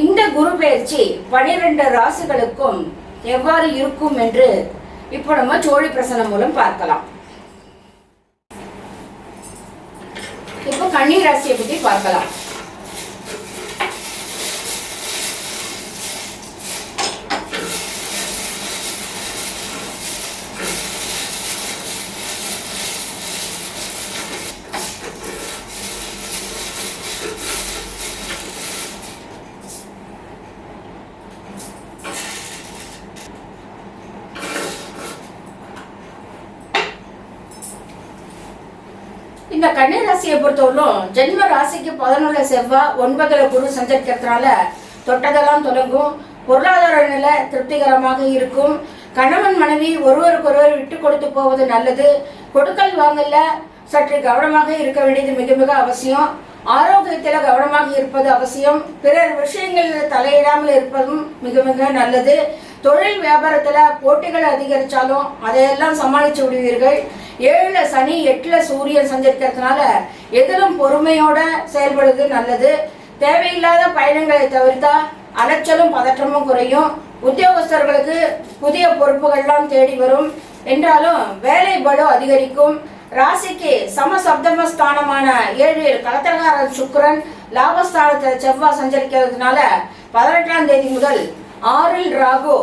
இந்த குரு பயிற்சி பனிரெண்டு ராசிகளுக்கும் எவ்வாறு இருக்கும் என்று இப்போ நம்ம சோழி பிரசனம் மூலம் பார்க்கலாம். இப்போ கன்னி ராசியை பத்தி பார்க்கலாம். இந்த கன்னி ராசியை பொறுத்தவரைக்கும் ஜென்ம ராசிக்கு பதினொன்று செவ்வாய் ஒன்பதுல குரு சஞ்சரிக்கிறதுனால தொட்டதெல்லாம் தொடங்கும். பொருளாதார நிலை திருப்திகரமாக இருக்கும். கணவன் மனைவி ஒருவருக்கொருவர் விட்டு கொடுத்து போவது நல்லது. கொடுக்கல் வாங்கல சற்று கவனமாக இருக்க வேண்டியது மிக மிக அவசியம். ஆரோக்கியத்தில் கவனமாக இருப்பது அவசியம். பிறர் விஷயங்களில் தலையிடாமல் இருப்பதும் மிக மிக நல்லது. தொழில் வியாபாரத்தில் போட்டிகள் அதிகரித்தாலும் அதையெல்லாம் சமாளித்து விடுவீர்கள். ஏழில் சனி எட்டில் சூரியன் சஞ்சரிக்கிறதுனால எதிலும் பொறுமையோட செயல்படுவது நல்லது. தேவையில்லாத பயணங்களை தவிர்த்தா அலைச்சலும் பதற்றமும் குறையும். உத்தியோகஸ்தர்களுக்கு புதிய பொறுப்புகள்லாம் தேடி வரும். என்றாலும் வேலை பளு அதிகரிக்கும். ராசிக்கு சமசப்தம ஸ்தானமான ஏழில் கலத்தகாரன் சுக்கரன் லாபஸ்தானத்தில் செவ்வாய் சஞ்சரிக்கிறதுனால பதினெட்டாம் தேதி முதல் ஆறில் ராகு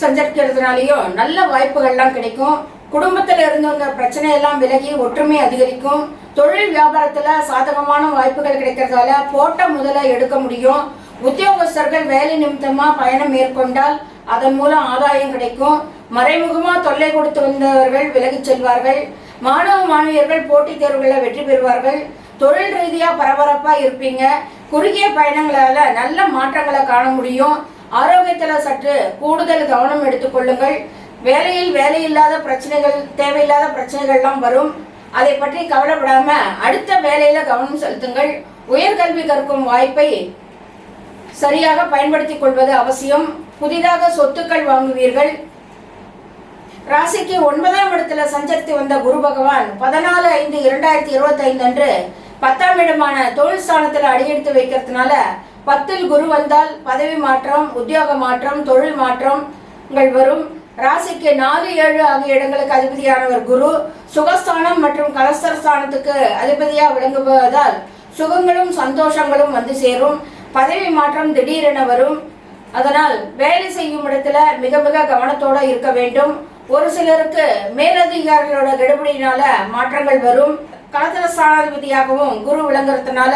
சஞ்சரிக்கிறதுனாலையும் நல்ல வாய்ப்புகள்லாம் கிடைக்கும். குடும்பத்தில் இருந்தவங்க பிரச்சனையெல்லாம் விலகி ஒற்றுமை அதிகரிக்கும். தொழில் வியாபாரத்தில் சாதகமான வாய்ப்புகள் கிடைக்கிறதால போட்ட முதல எடுக்க முடியும். உத்தியோகஸ்தர்கள் வேலை நிமித்தமாக பயணம் மேற்கொண்டால் அதன் மூலம் ஆதாயம் கிடைக்கும். மறைமுகமாக தொல்லை கொடுத்து வந்தவர்கள் விலகிச் செல்வார்கள். மாணவ மாணவியர்கள் போட்டித் தேர்வுகளில் வெற்றி பெறுவார்கள். தொழில் ரீதியாக பரபரப்பாக இருப்பீங்க. குறுகிய பயணங்களால் நல்ல மாற்றங்களை காண முடியும். ஆரோக்கியத்தில் சற்று கூடுதல் கவனம் எடுத்துக்கொள்ளுங்கள் வேலையில் வேலையில்லாத பிரச்சனைகள் தேவையில்லாத பிரச்சனைகள்லாம் வரும். அதை பற்றி கவலைப்படாம அடுத்த வேலையில கவனம் செலுத்துங்கள். உயர்கல்வி கற்கும் வாய்ப்பை சரியாக பயன்படுத்திக் கொள்வது அவசியம். புதிதாக சொத்துக்கள் வாங்குவீர்கள். ராசிக்கு ஒன்பதாம் இடத்துல சஞ்சரித்து வந்த குரு பகவான் பதினாலு ஐந்து இரண்டாயிரத்தி இருபத்தி ஐந்து அன்று பத்தாம் இடமான தொழில் ஸ்தானத்தில் அடியெடுத்து வைக்கிறதுனால பத்தில் குரு வந்தால் பதவி மாற்றம் உத்தியோக மாற்றம் தொழில் மாற்றங்கள் வரும். ராசிக்கு நாலு ஏழு ஆகிய இடங்களுக்கு அதிபதியானவர் குரு. சுகஸ்தானம் மற்றும் கலஸ்தர ஸ்தானத்துக்கு அதிபதியாக விளங்குவதால் சுகங்களும் சந்தோஷங்களும் வந்து சேரும். பதவி மாற்றம் திடீரென வரும். அதனால் வேலை செய்யும் இடத்துல மிக மிக கவனத்தோட இருக்க வேண்டும். ஒரு சிலருக்கு மேலதிகாரிகளோட கெடுபடியினால மாற்றங்கள் வரும். கலத்திர ஸ்தானாதிபதியாகவும் குரு விளங்குறதுனால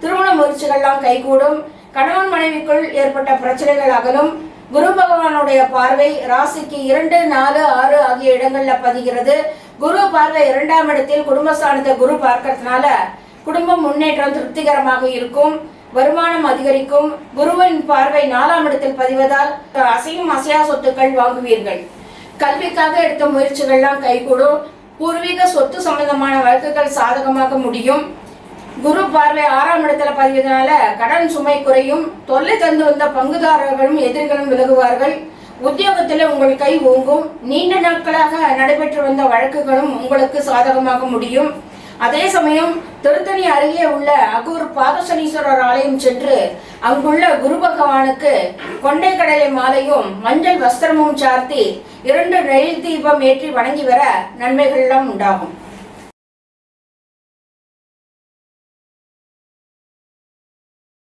திருமண முயற்சிகள்லாம் கைகூடும். கணவன் மனைவிக்குள் ஏற்பட்ட பிரச்சனைகள் அகலும். குரு பகவானுடைய பார்வை ராசிக்கு இரண்டு நாலு ஆறு ஆகிய இடங்கள்ல பதிகிறது. குரு பார்வை இரண்டாம் இடத்தில் குடும்பஸ்தானத்தை குரு பார்க்கறதுனால குடும்பம் முன்னேற்றம் திருப்திகரமாக இருக்கும். வருமானம் அதிகரிக்கும். குருவின் பார்வை நாலாம் இடத்தில் பதிவதால் அசையும் அசையா சொத்துக்கள் வாங்குவீர்கள். கல்விக்காக எடுத்த முயற்சிகள்லாம் கைகூடும். பூர்வீக சொத்து சம்பந்தமான வழக்குகள் சாதகமாக முடியும். குரு பார்வை ஆறாம் இடத்துல பதிவதனால கடன் சுமை குறையும். தொல்லை தந்து வந்த பங்குதாரர்களும் எதிரிகளும் விலகுவார்கள். உத்தியோகத்தில் உங்கள் கை ஓங்கும். நீண்ட நாட்களாக நடைபெற்று வந்த வழக்குகளும் உங்களுக்கு சாதகமாக முடியும். அதே சமயம் திருத்தணி அருகே உள்ள அகூர் பாதசனீஸ்வரர் ஆலயம் சென்று அங்குள்ள குரு பகவானுக்கு கொண்டை கடலை மாலையும் மஞ்சள் வஸ்திரமும் சார்த்தி இரண்டு நெல் தீபம் ஏற்றி வணங்கி வர நன்மைகள் எல்லாம் உண்டாகும்.